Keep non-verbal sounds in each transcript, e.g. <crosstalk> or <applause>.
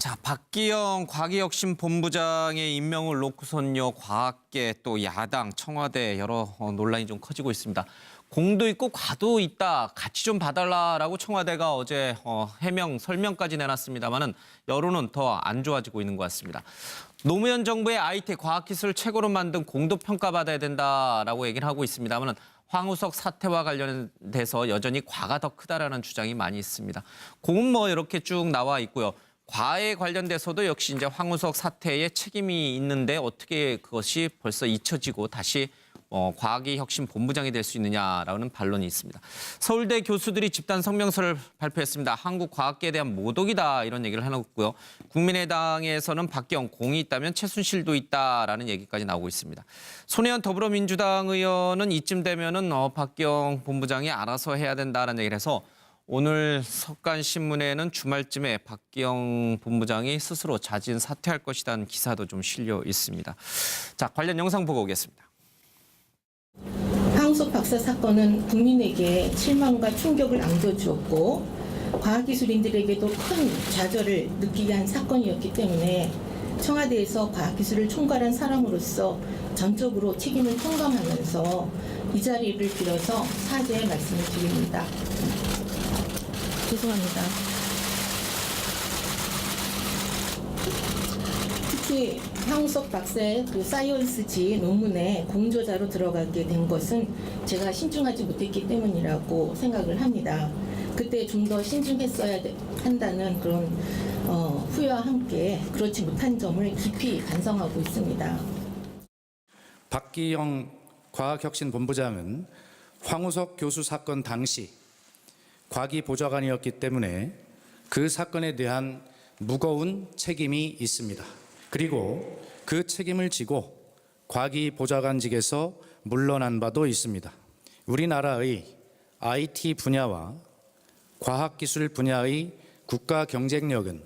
자, 박기영 과기혁신본부장의 임명을 놓고선요 과학계 또 야당 청와대 여러 어, 논란이 좀 커지고 있습니다. 공도 있고 과도 있다 같이 좀 봐달라라고 청와대가 어제 어, 해명 설명까지 내놨습니다만은 여론은 더 안 좋아지고 있는 것 같습니다. 노무현 정부의 IT 과학기술 최고로 만든 공도 평가받아야 된다라고 얘기를 하고 있습니다만은 황우석 사태와 관련돼서 여전히 과가 더 크다라는 주장이 많이 있습니다. 공은 뭐 이렇게 쭉 나와 있고요. 과에 관련돼서도 역시 이제 황우석 사태에 책임이 있는데 어떻게 그것이 벌써 잊혀지고 다시 어, 과학의 혁신 본부장이 될 수 있느냐라는 반론이 있습니다. 서울대 교수들이 집단 성명서를 발표했습니다. 한국 과학계에 대한 모독이다 이런 얘기를 해놓고요. 국민의당에서는 박경 공이 있다면 최순실도 있다라는 얘기까지 나오고 있습니다. 손혜원 더불어민주당 의원은 이쯤 되면은 어, 박경 본부장이 알아서 해야 된다라는 얘기를 해서 오늘 석간 신문에는 주말쯤에 박기영 본부장이 스스로 자진 사퇴할 것이라는 기사도 좀 실려 있습니다. 자, 관련 영상 보고 오겠습니다. 황우석 박사 사건은 국민에게 실망과 충격을 안겨주었고 과학기술인들에게도 큰 좌절을 느끼게 한 사건이었기 때문에 청와대에서 과학기술을 총괄한 사람으로서 전적으로 책임을 통감하면서 이 자리를 빌어서 사죄의 말씀을 드립니다. 죄송합니다. 특히 황우석 박사의 그 사이언스지 논문에 공저자로 들어가게 된 것은 제가 신중하지 못했기 때문이라고 생각을 합니다. 그때 좀 더 신중했어야 돼- 한다는 그런 어, 후회와 함께 그렇지 못한 점을 깊이 반성하고 있습니다. 박기영 과학혁신본부장은 황우석 교수 사건 당시 과기 보좌관이었기 때문에 그 사건에 대한 무거운 책임이 있습니다. 그리고 그 책임을 지고 과기 보좌관직에서 물러난 바도 있습니다. 우리나라의 IT 분야와 과학기술 분야의 국가 경쟁력은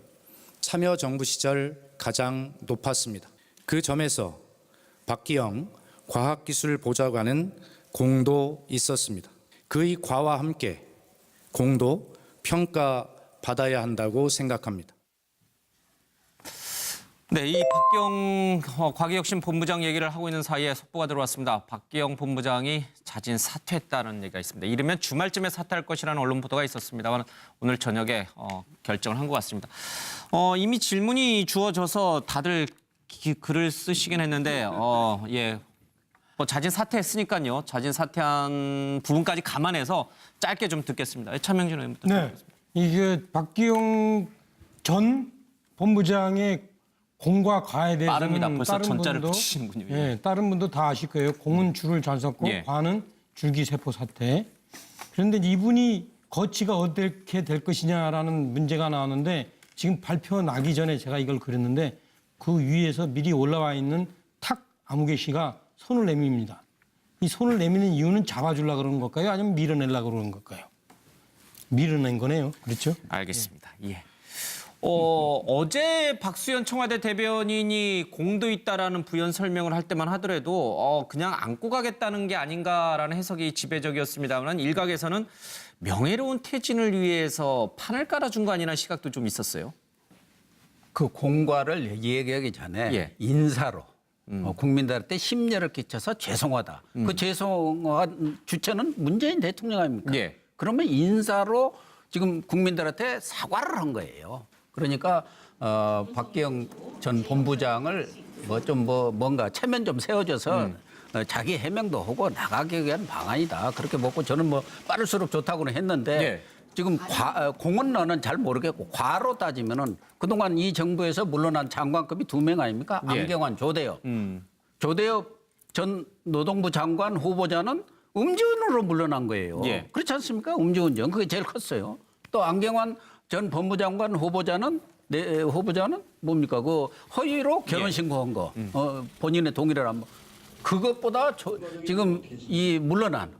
참여정부 시절 가장 높았습니다. 그 점에서 박기영 과학기술 보좌관은 공도 있었습니다. 그의 과와 함께 공도 평가 받아야 한다고 생각합니다. 네, 이 박기영 어, 과기혁신 본부장 얘기를 하고 있는 사이에 속보가 들어왔습니다. 박기영 본부장이 자진 사퇴했다는 얘기가 있습니다. 이르면 주말쯤에 사퇴할 것이라는 언론 보도가 있었습니다만 오늘 저녁에 어, 결정을 한 것 같습니다. 어, 이미 질문이 주어져서 다들 기- 글을 쓰시긴 했는데 어, 예. 뭐 자진 사퇴했으니까요. 자진 사퇴한 부분까지 감안해서 짧게 좀 듣겠습니다. 차명진 의원부터. 네, 이게 박기용 전 본부장의 공과 과에 대해서는 빠릅니다. 벌써 전자를 분도, 붙이시는군요. 예, 다른 분도 다 아실 거예요. 공은 줄을 잘 섰고 예. 과는 줄기세포 사태. 그런데 이분이 거치가 어떻게 될 것이냐라는 문제가 나오는데 지금 발표 나기 전에 제가 이걸 그렸는데 그 위에서 미리 올라와 있는 탁 아무개 씨가 손을 내밉니다. 이 손을 내미는 이유는 잡아주려고 그러는 걸까요? 아니면 밀어내려고 그러는 걸까요? 밀어낸 거네요. 그렇죠? 알겠습니다. 예. 어, 어제 박수현 청와대 대변인이 공도 있다라는 부연 설명을 할 때만 하더라도 어, 그냥 안고 가겠다는 게 아닌가라는 해석이 지배적이었습니다만 일각에서는 명예로운 퇴진을 위해서 판을 깔아준 거 아니라는 시각도 좀 있었어요. 그 공과를 얘기하기 전에 예. 인사로 어, 국민들한테 심려를 끼쳐서 죄송하다. 그 죄송한 주체는 문재인 대통령 아닙니까? 예. 그러면 인사로 지금 국민들한테 사과를 한 거예요. 그러니까 어, 박기영 전 본부장을 뭐 좀 뭐 뭔가 체면 좀 세워줘서 어, 자기 해명도 하고 나가기 위한 방안이다. 그렇게 먹고 저는 뭐 빠를수록 좋다고는 했는데 예. 지금 과, 어, 너는 잘 모르겠고 과로 따지면은 그동안 이 정부에서 물러난 장관급이 두 명 아닙니까? 예. 안경환, 조대엽. 음. 조대엽 전 노동부 장관 후보자는 음주운으로 물러난 거예요. 예. 그렇지 않습니까? 음주운전 그게 제일 컸어요. 또 안경환 전 법무장관 후보자는 네, 후보자는 뭡니까? 그 허위로 결혼 신고한 거, 어, 본인의 동의를 한 거. 그것보다 저, 지금 이 물러난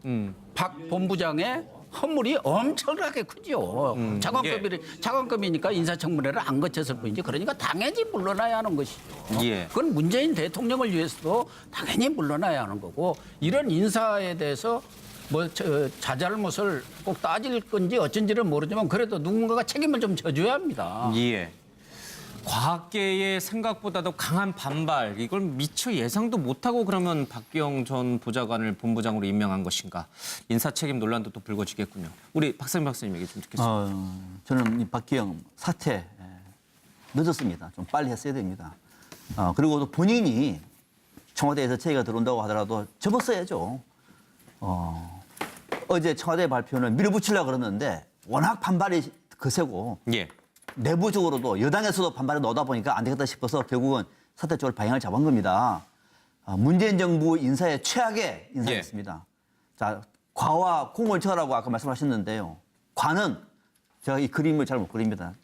박 본부장의 허물이 엄청나게 크죠. 장관급이 장관급이니까 인사청문회를 안 거쳤을 뿐이지. 그러니까 당연히 물러나야 하는 것이죠. 예. 그건 문재인 대통령을 위해서도 당연히 물러나야 하는 거고 이런 인사에 대해서 뭐 저, 자잘못을 꼭 따질 건지 어쩐지는 모르지만 그래도 누군가가 책임을 좀 져줘야 합니다. 예. 과학계의 생각보다도 강한 반발 이걸 미처 예상도 못하고 그러면 박기영 전 보좌관을 본부장으로 임명한 것인가 인사 책임 논란도 또 불거지겠군요. 우리 박상민 박사님 얘기 좀 듣겠습니다. 어, 저는 이 박기영 사퇴 에, 늦었습니다. 좀 빨리 했어야 됩니다. 어, 그리고 또 본인이 청와대에서 제의가 들어온다고 하더라도 접었어야죠. 어, 어제 청와대 발표는 밀어붙이려고 그러는데 워낙 반발이 거세고 예. 내부적으로도 여당에서도 반발을 넣다 보니까 안 되겠다 싶어서 결국은 사퇴 쪽으로 방향을 잡은 겁니다. 어, 문재인 정부 인사의 최악의 인사였습니다. 자, 과와 공을 쳐라고 아까 말씀하셨는데요. 과는 제가 이 그림을 잘 못 그립니다.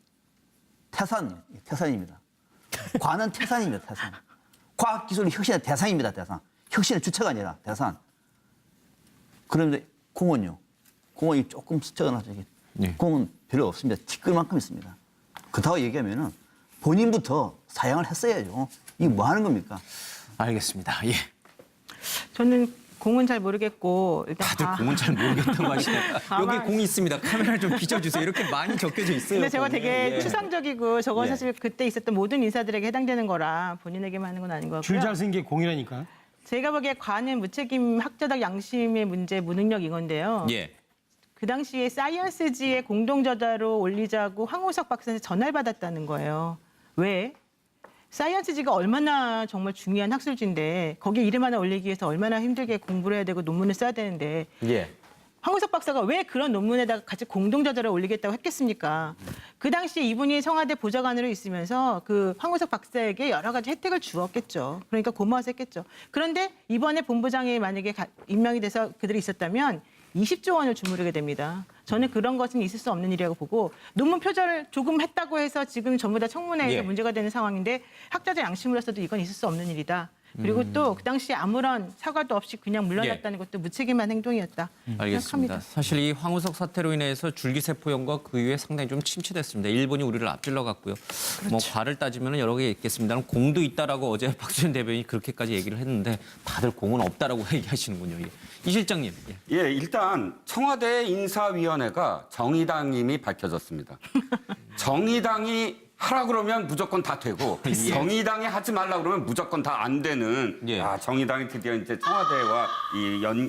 태산, 태산입니다. 과는 태산입니다, 태산. 과학기술 혁신의 대상입니다, 대상. 혁신의 주체가 아니라 대상. 그런데 공은요? 공은 조금. 이게. 네. 공은 별로 없습니다. 티끌만큼 있습니다. 그렇다고 얘기하면은 본인부터 사양을 했어야죠. 이게 뭐 하는 겁니까? 알겠습니다. 예. 저는 공은 잘 모르겠고 일단 다들 과- 공은 잘 모르겠다고 <laughs> 하시네요. 여기 다만- 공이 있습니다. 카메라 좀 비춰주세요. 이렇게 많이 적혀져 있어요. 근데 제가 공이. 되게 예. 추상적이고 저건 예. 사실 그때 있었던 모든 인사들에게 해당되는 거라 본인에게만 하는 건 아닌 것 줄 같고요. 잘쓴 게 공이라니까. 제가 보기에 과는 무책임 학자적 양심의 문제 무능력 이건데요. 예. 그 당시에 사이언스지의 공동 저자로 올리자고 황우석 박사한테 전화를 받았다는 거예요. 왜? 사이언스지가 얼마나 정말 중요한 학술지인데 거기에 이름 하나 올리기 위해서 얼마나 힘들게 공부를 해야 되고 논문을 써야 되는데 예. 황우석 박사가 왜 그런 논문에다가 같이 공동 저자를 올리겠다고 했겠습니까? 그 당시 이분이 청와대 보좌관으로 있으면서 그 황우석 박사에게 여러 가지 혜택을 주었겠죠. 그러니까 고마워서 했겠죠. 그런데 이번에 본부장이 만약에 가- 임명이 돼서 그들이 있었다면 20조 원을 주무르게 됩니다. 저는 그런 것은 있을 수 없는 일이라고 보고 논문 표절을 조금 했다고 해서 지금 전부 다 청문회에서 예. 문제가 되는 상황인데 학자적 양심으로서도 이건 있을 수 없는 일이다. 그리고 또 그 당시에 아무런 사과도 없이 그냥 물러났다는 것도 무책임한 행동이었다. 알겠습니다. 생각합니다. 사실 이 황우석 사태로 인해서 줄기세포연과 그 이후에 상당히 좀 침체됐습니다. 일본이 우리를 앞질러 갔고요. 뭐 그렇죠. 과를 따지면 여러 개 있겠습니다만 공도 있다라고 어제 <laughs> 박수현 대변인이 그렇게까지 얘기를 했는데 다들 공은 없다라고 <laughs> 얘기하시는군요. 예. 이 실장님. 예. 예, 일단 청와대 인사위원회가 정의당임이 밝혀졌습니다. <laughs> 정의당이 하라 그러면 무조건 다 되고 <laughs> 예. 정의당이 하지 말라 그러면 무조건 다 안 되는 예. 아, 정의당이 드디어 이제 청와대와 이 연, 이,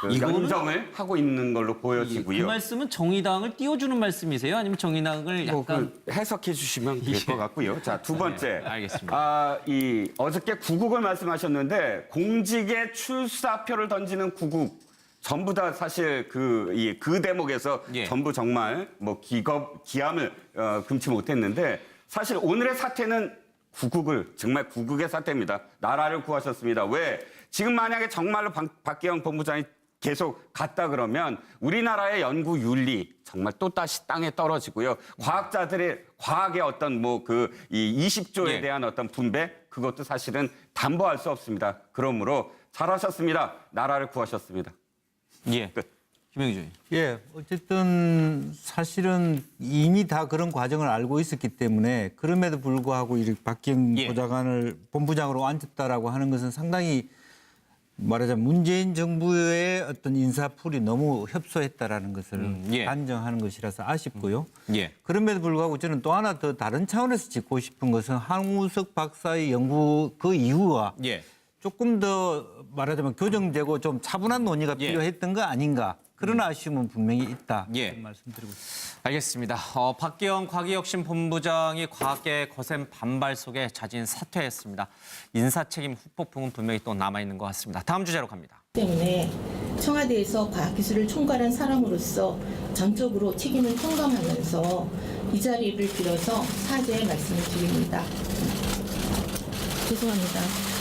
그 이거는- 연정을 하고 있는 걸로 그 보여지고요. 말씀은 정의당을 띄워주는 말씀이세요? 아니면 정의당을 뭐 약간 그 해석해 주시면 <laughs> 될 것 같고요. 자, 두 번째. 네, 알겠습니다. 아, 이 어저께 구국을 말씀하셨는데 공직에 출사표를 던지는 구국 전부 다 사실 그, 이, 그 대목에서 예. 전부 정말 뭐 기겁, 기함을 어, 금치 못했는데 사실 오늘의 사태는 구국을 정말 구국의 사태입니다. 나라를 구하셨습니다. 왜? 지금 만약에 정말로 박, 박기영 본부장이 계속 갔다 그러면 우리나라의 연구 윤리 정말 또 다시 땅에 떨어지고요. 과학자들의 과학의 어떤 뭐 그 이 20조에 예. 대한 어떤 분배 그것도 사실은 담보할 수 없습니다. 그러므로 잘하셨습니다. 나라를 구하셨습니다. 예. 끝. 김영희 님. 예, 어쨌든 사실은 이미 다 그런 과정을 알고 있었기 때문에 그럼에도 불구하고 이렇게 박기영 예. 보좌관을 본부장으로 앉혔다라고 하는 것은 상당히 말하자면 문재인 정부의 어떤 인사풀이 너무 협소했다라는 것을 음, 예. 단정하는 것이라서 아쉽고요. 예. 그럼에도 불구하고 저는 또 하나 더 다른 차원에서 짚고 싶은 것은 한우석 박사의 연구 그 이후와 예. 조금 더 말하자면 교정되고 좀 차분한 논의가 예. 필요했던 거 아닌가 그런 아쉬움은 분명히 있다. 예. 말씀드리고 싶습니다. 알겠습니다. 어, 박기영 과기혁신본부장이 과학계 거센 반발 속에 자진 사퇴했습니다. 인사 책임 후폭풍은 분명히 또 남아 있는 것 같습니다. 다음 주제로 갑니다. 때문에 청와대에서 과학기술을 총괄한 사람으로서 전적으로 책임을 통감하면서 이 자리를 빌어서 사죄의 말씀을 드립니다. 죄송합니다.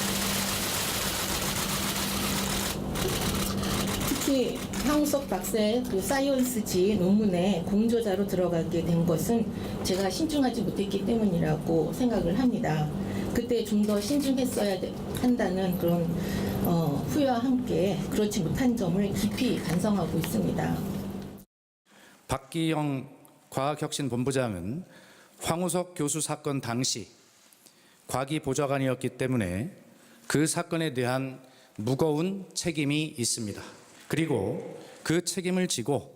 특히 황우석 박사의 그 사이언스지 논문에 공저자로 들어가게 된 것은 제가 신중하지 못했기 때문이라고 생각을 합니다. 그때 좀 더 신중했어야 돼- 한다는 그런 어, 후회와 함께 그렇지 못한 점을 깊이 반성하고 있습니다. 박기영 과학혁신본부장은 황우석 교수 사건 당시 과기 보좌관이었기 때문에 그 사건에 대한 무거운 책임이 있습니다. 그리고 그 책임을 지고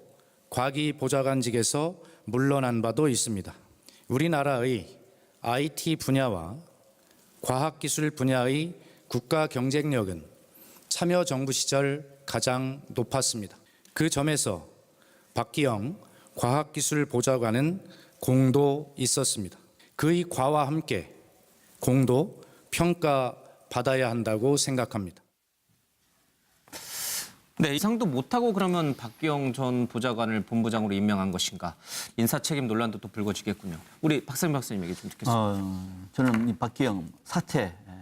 과기 보좌관직에서 물러난 바도 있습니다. 우리나라의 IT 분야와 과학기술 분야의 국가 경쟁력은 참여정부 시절 가장 높았습니다. 그 점에서 박기영 과학기술 보좌관은 공도 있었습니다. 그의 과와 함께 공도 평가받아야 한다고 생각합니다. 네, 이상도 못하고 그러면 박기영 전 보좌관을 본부장으로 임명한 것인가? 인사 책임 논란도 또 불거지겠군요. 우리 박상민 박사님 얘기 좀 듣겠습니다. 어, 저는 이 박기영 사퇴 예,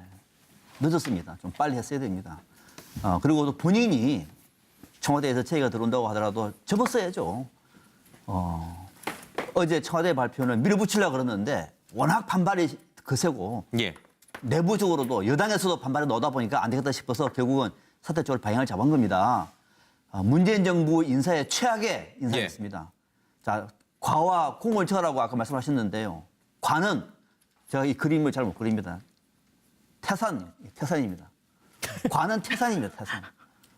늦었습니다. 좀 빨리 했어야 됩니다. 어, 그리고 또 본인이 청와대에서 제의가 들어온다고 하더라도 접었어야죠. 어, 어제 청와대 발표는 밀어붙이려고 그러는데 워낙 반발이 거세고 예. 내부적으로도 여당에서도 반발을 넣다 보니까 안 되겠다 싶어서 결국은 사퇴 쪽으로 방향을 잡은 겁니다. 어, 문재인 정부 인사의 최악의 인사였습니다. 자, 과와 공을 쳐라고 아까 말씀하셨는데요. 과는 제가 이 그림을 잘 못 그립니다. 태산, 태산입니다. 과는 태산입니다, 태산.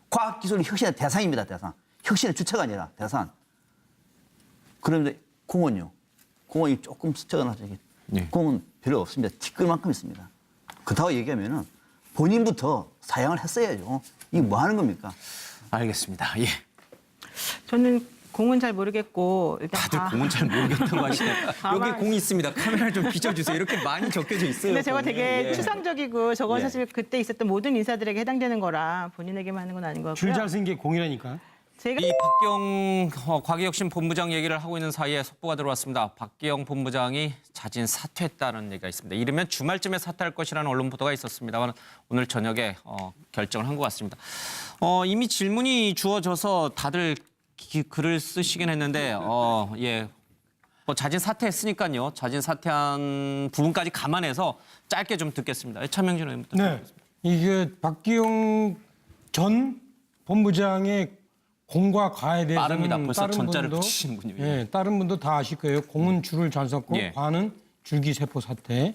과학기술 혁신의 대상입니다, 대상. 혁신의 주체가 아니라 대상. 그런데 공은요? 공은 조금 적어놨죠. 이게. 예. 공은 별로 없습니다. 티끌만큼 있습니다. 그렇다고 얘기하면은 본인부터 사양을 했어야죠. 이게 뭐 하는 겁니까? 알겠습니다. 예. 저는 공은 잘 모르겠고 일단 다들 과- 공은 잘 모르겠다고 하시네요. <laughs> 여기 가만- 공이 있습니다. 카메라 좀 비춰주세요. 이렇게 많이 적혀져 있어요. 근데 제가 공이. 되게 예. 추상적이고 저건 예. 사실 그때 있었던 모든 인사들에게 해당되는 거라 본인에게만 하는 건 아닌 것줄 같고요. 잘쓴 게 공이라니까. 제가 이 박기영 어, 과기혁신 본부장 얘기를 하고 있는 사이에 속보가 들어왔습니다. 박기영 본부장이 자진 사퇴했다는 얘기가 있습니다. 이르면 주말쯤에 사퇴할 것이라는 언론 보도가 있었습니다만 오늘 저녁에 어, 결정을 한 것 같습니다. 어, 이미 질문이 주어져서 다들 기- 글을 쓰시긴 했는데 어, 예. 뭐 자진 사퇴했으니까요. 자진 사퇴한 부분까지 감안해서 짧게 좀 듣겠습니다. 차명진 의원부터. 네. 이게 박기용 전 본부장의 공과 과에 대해서는 빠릅니다. 벌써 다른 전자를 분도, 붙이시는군요. 예, 다른 분도 다 아실 거예요. 공은 줄을 잘 섰고 예. 과는 줄기세포 사태.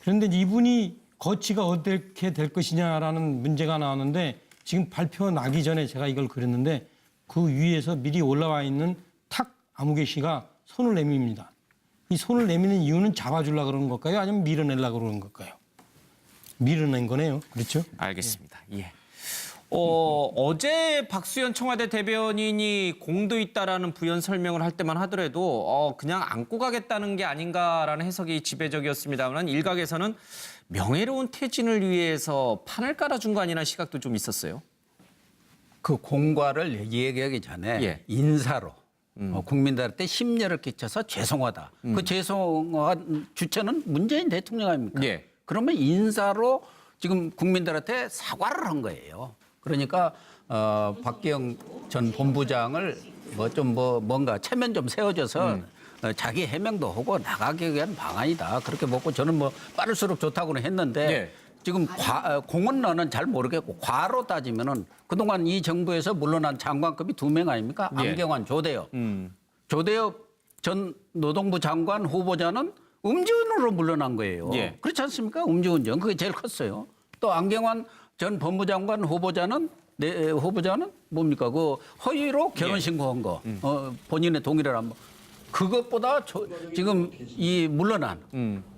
그런데 이분이 거치가 어떻게 될 것이냐라는 문제가 나왔는데 지금 발표 나기 전에 제가 이걸 그렸는데 그 위에서 미리 올라와 있는 탁 아무개 씨가 손을 내밉니다. 이 손을 내미는 이유는 잡아주려 그러는 걸까요? 아니면 밀어내려 그러는 걸까요? 밀어낸 거네요. 그렇죠? 알겠습니다. 예. 어, 어제 박수현 청와대 대변인이 공도 있다라는 부연 설명을 할 때만 하더라도 어, 그냥 안고 가겠다는 게 아닌가라는 해석이 지배적이었습니다만 일각에서는 명예로운 퇴진을 위해서 판을 깔아준 거 아니라는 시각도 좀 있었어요. 그 공과를 얘기하기 전에 예. 인사로 어, 국민들한테 심려를 끼쳐서 죄송하다. 그 죄송한 주체는 문재인 대통령 아닙니까? 예. 그러면 인사로 지금 국민들한테 사과를 한 거예요. 그러니까 어, 박기영 전 본부장을 뭐 좀 뭐 뭔가 체면 좀 세워줘서 어, 자기 해명도 하고 나가기 위한 방안이다. 그렇게 먹고 저는 뭐 빠를수록 좋다고는 했는데 예. 지금 과, 어, 너는 잘 모르겠고 과로 따지면은 그동안 이 정부에서 물러난 장관급이 두 명 아닙니까? 예. 안경환, 조대엽. 음. 조대엽 전 노동부 장관 후보자는 음주운으로 물러난 거예요. 예. 그렇지 않습니까? 음주운전 그게 제일 컸어요. 또 안경환 전 법무장관 후보자는 네, 후보자는 뭡니까? 그 허위로 결혼 신고한 거, 어, 본인의 동의를 한 거. 그것보다 저, 지금 이 물러난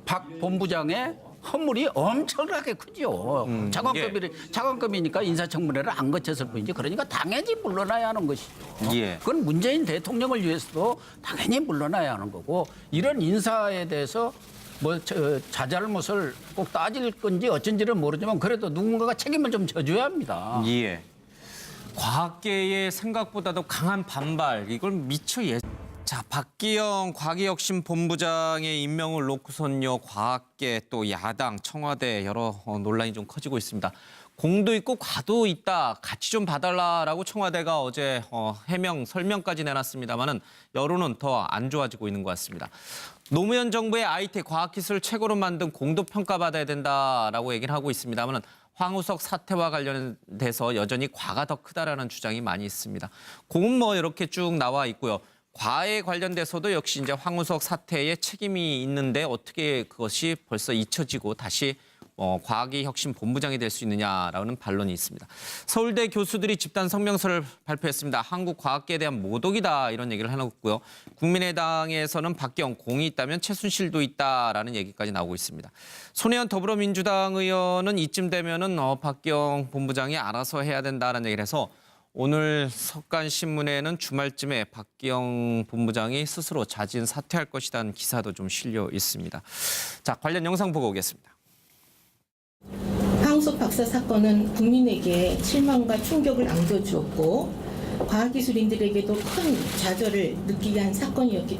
박 본부장의 허물이 엄청나게 크죠. 차관급이 차관급이니까 인사청문회를 안 거쳤을 뿐이지. 그러니까 당연히 물러나야 하는 것이죠. 예. 그건 문재인 대통령을 위해서도 당연히 물러나야 하는 거고 이런 인사에 대해서 뭐 저, 자잘못을 꼭 따질 건지 어쩐지는 모르지만 그래도 누군가가 책임을 좀 져줘야 합니다. 예. 과학계의 생각보다도 강한 반발 이걸 미처 예. 자 박기영 과기혁신 본부장의 임명을 놓고선요 과학계 또 야당 청와대 여러 어, 논란이 좀 커지고 있습니다. 공도 있고 과도 있다 같이 좀 봐달라라고 청와대가 어제 어, 해명 설명까지 내놨습니다만은 여론은 더 안 좋아지고 있는 것 같습니다. 노무현 정부의 IT 과학기술 최고로 만든 공도 평가받아야 된다라고 얘기를 하고 있습니다만은 황우석 사태와 관련돼서 여전히 과가 더 크다라는 주장이 많이 있습니다. 공은 뭐 이렇게 쭉 나와 있고요. 과에 관련돼서도 역시 이제 황우석 사태에 책임이 있는데 어떻게 그것이 벌써 잊혀지고 다시 어, 과학의 혁신 본부장이 될 수 있느냐라는 반론이 있습니다. 서울대 교수들이 집단 성명서를 발표했습니다. 한국 과학계에 대한 모독이다 이런 얘기를 해놓고요. 국민의당에서는 박경 공이 있다면 최순실도 있다라는 얘기까지 나오고 있습니다. 손혜원 더불어민주당 의원은 이쯤 되면은 어, 박경 본부장이 알아서 해야 된다라는 얘기를 해서 오늘 석간 신문에는 주말쯤에 박기영 본부장이 스스로 자진 사퇴할 것이라는 기사도 좀 실려 있습니다. 자 관련 영상 보고 오겠습니다. 황우석 박사 사건은 국민에게 실망과 충격을 안겨주었고 과학기술인들에게도 큰 좌절을 느끼게 한 사건이었기